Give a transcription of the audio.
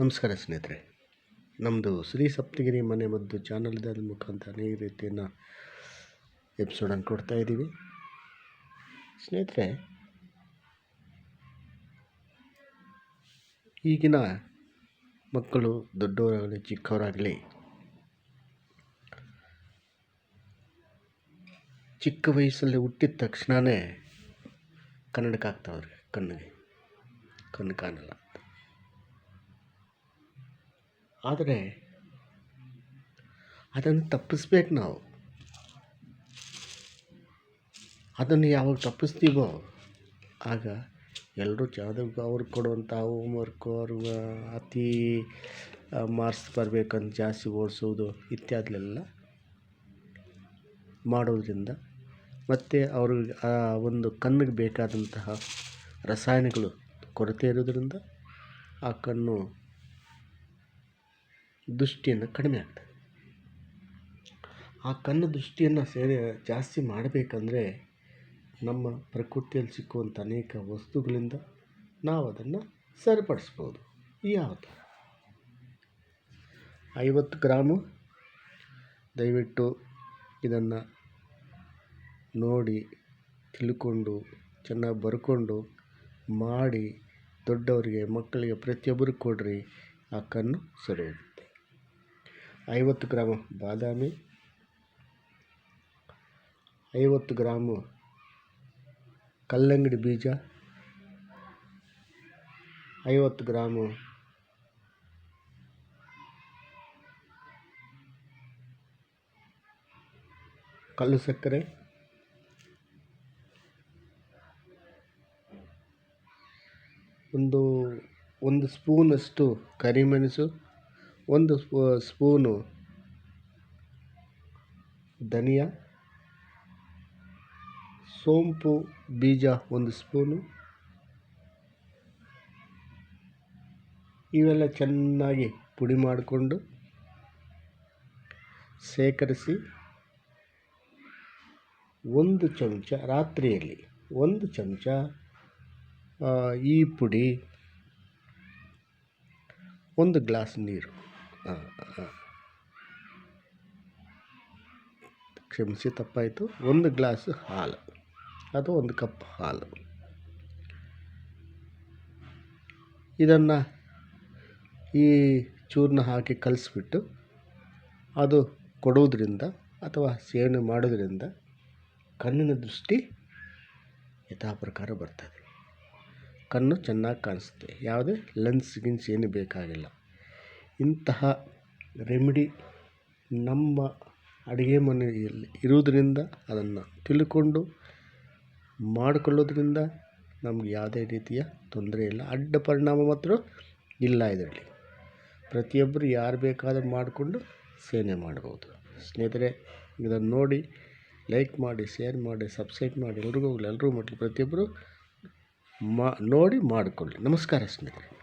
ನಮಸ್ಕಾರ ಸ್ನೇಹಿತರೆ. ನಮ್ಮದು ಶ್ರೀ ಸಪ್ತಗಿರಿ ಮನೆ ಮದ್ದು ಚಾನಲ್ ಅದ್ರ ಮುಖಾಂತರ ಅನೇಕ ರೀತಿಯನ್ನು ಎಪಿಸೋಡನ್ನು ಕೊಡ್ತಾ ಇದ್ದೀವಿ. ಸ್ನೇಹಿತರೆ, ಈಗಿನ ಮಕ್ಕಳು ದೊಡ್ಡವರಾಗಲಿ, ಚಿಕ್ಕವರಾಗಲಿ, ಚಿಕ್ಕ ವಯಸ್ಸಲ್ಲಿ ಹುಟ್ಟಿದ ತಕ್ಷಣವೇ ಕನ್ನಡಕ್ಕೆ ಆಗ್ತಾವ್ರೆ ಕಣ್ಣಿಗೆ. ಕಣ್ಣು ಕಾಣಲ್ಲ. ಆದರೆ ಅದನ್ನು ತಪ್ಪಿಸ್ಬೇಕು ನಾವು. ಅದನ್ನು ಯಾವಾಗ ತಪ್ಪಿಸ್ತೀವೋ ಆಗ ಎಲ್ಲರೂ ಜಾದವ್ ಅವ್ರು ಕೊಡುವಂಥ ಹೋಮ್ವರ್ಕು ಅವ್ರಿಗೆ ಅತಿ ಮಾರ್ಕ್ಸ್ ಬರಬೇಕಂತ ಜಾಸ್ತಿ ಓಡಿಸೋದು ಇತ್ಯಾದಿಲೆಲ್ಲ ಮಾಡೋದರಿಂದ ಮತ್ತು ಅವ್ರಿಗೆ ಆ ಒಂದು ಕಣ್ಣಿಗೆ ಬೇಕಾದಂತಹ ರಸಾಯನಗಳು ಕೊರತೆ ಇರೋದ್ರಿಂದ ಆ ಕಣ್ಣು ದೃಷ್ಟಿಯನ್ನು ಕಡಿಮೆ ಆಗ್ತದೆ. ಆ ಕಣ್ಣು ದೃಷ್ಟಿಯನ್ನು ಸೇರಿ ಜಾಸ್ತಿ ಮಾಡಬೇಕಂದ್ರೆ ನಮ್ಮ ಪ್ರಕೃತಿಯಲ್ಲಿ ಸಿಕ್ಕುವಂಥ ಅನೇಕ ವಸ್ತುಗಳಿಂದ ನಾವು ಅದನ್ನು ಸರಿಪಡಿಸ್ಬೋದು. ಯಾವ ಥರ? ಐವತ್ತು ಗ್ರಾಮು? ದಯವಿಟ್ಟು ಇದನ್ನು ನೋಡಿ, ತಿಳ್ಕೊಂಡು, ಚೆನ್ನಾಗಿ ಬರ್ಕೊಂಡು, ಮಾಡಿ, ದೊಡ್ಡವರಿಗೆ, ಮಕ್ಕಳಿಗೆ ಪ್ರತಿಯೊಬ್ಬರು ಕೊಡಿರಿ. ಆ ಕಣ್ಣು ಸರಿ ಐವತ್ತು ಗ್ರಾಮು ಬಾದಾಮಿ, ಐವತ್ತು ಗ್ರಾಮು ಕಲ್ಲಂಗಡಿ ಬೀಜ, ಐವತ್ತು ಗ್ರಾಮು ಕಲ್ಲು ಸಕ್ಕರೆ, ಒಂದು ಒಂದು ಸ್ಪೂನಷ್ಟು ಕರಿಮೆಣಸು. ಒಂದು ಸ್ಪೂನು ಧನಿಯಾ, ಸೋಂಪು, ಬೀಜ ಒಂದು ಸ್ಪೂನು. ಇವೆಲ್ಲ ಚೆನ್ನಾಗಿ ಪುಡಿ ಮಾಡಿಕೊಂಡು ಶೇಖರಿಸಿ ಒಂದು ಚಮಚ, ರಾತ್ರಿಯಲ್ಲಿ ಒಂದು ಚಮಚ ಈ ಪುಡಿ, ಒಂದು ಗ್ಲಾಸ್ ನೀರು. ಕ್ಷಮಿಸಿ, ತಪ್ಪಾಯಿತು. ಒಂದು ಗ್ಲಾಸ್ ಹಾಲು. ಅದು ಒಂದು ಕಪ್ ಹಾಲು. ಇದನ್ನು ಈ ಚೂರನ್ನ ಹಾಕಿ ಕಲಿಸ್ಬಿಟ್ಟು ಅದು ಕೊಡೋದ್ರಿಂದ ಅಥವಾ ಸೇವನೆ ಮಾಡೋದರಿಂದ ಕಣ್ಣಿನ ದೃಷ್ಟಿ ಯಥಾ ಪ್ರಕಾರ ಬರ್ತದೆ. ಕಣ್ಣು ಚೆನ್ನಾಗಿ ಕಾಣಿಸುತ್ತೆ. ಯಾವುದೇ ಲೆನ್ಸ್ ಗಿನ್ಸ್ ಏನು ಬೇಕಾಗಿಲ್ಲ. ಇಂತಹ ರೆಮಿಡಿ ನಮ್ಮ ಅಡುಗೆ ಮನೆಯಲ್ಲಿ ಇರುವುದರಿಂದ ಅದನ್ನು ತಿಳ್ಕೊಂಡು ಮಾಡಿಕೊಳ್ಳೋದ್ರಿಂದ ನಮ್ಗೆ ಯಾವುದೇ ರೀತಿಯ ತೊಂದರೆ ಇಲ್ಲ. ಅಡ್ಡ ಪರಿಣಾಮ ಮಾತ್ರ ಇಲ್ಲ ಇದರಲ್ಲಿ. ಪ್ರತಿಯೊಬ್ಬರು ಯಾರು ಬೇಕಾದರೂ ಮಾಡಿಕೊಂಡು ಸೇವನೆ ಮಾಡ್ಬೋದು. ಸ್ನೇಹಿತರೆ, ಇದನ್ನು ನೋಡಿ, ಲೈಕ್ ಮಾಡಿ, ಶೇರ್ ಮಾಡಿ, ಸಬ್ಸ್ಕ್ರೈಬ್ ಮಾಡಿ, ಎಲ್ರಿಗೂ ಎಲ್ಲರೂ ಮಟ್ಲು ಪ್ರತಿಯೊಬ್ಬರು ಮಾ, ನೋಡಿ ಮಾಡಿಕೊಳ್ಳಿ. ನಮಸ್ಕಾರ ಸ್ನೇಹಿತರೆ.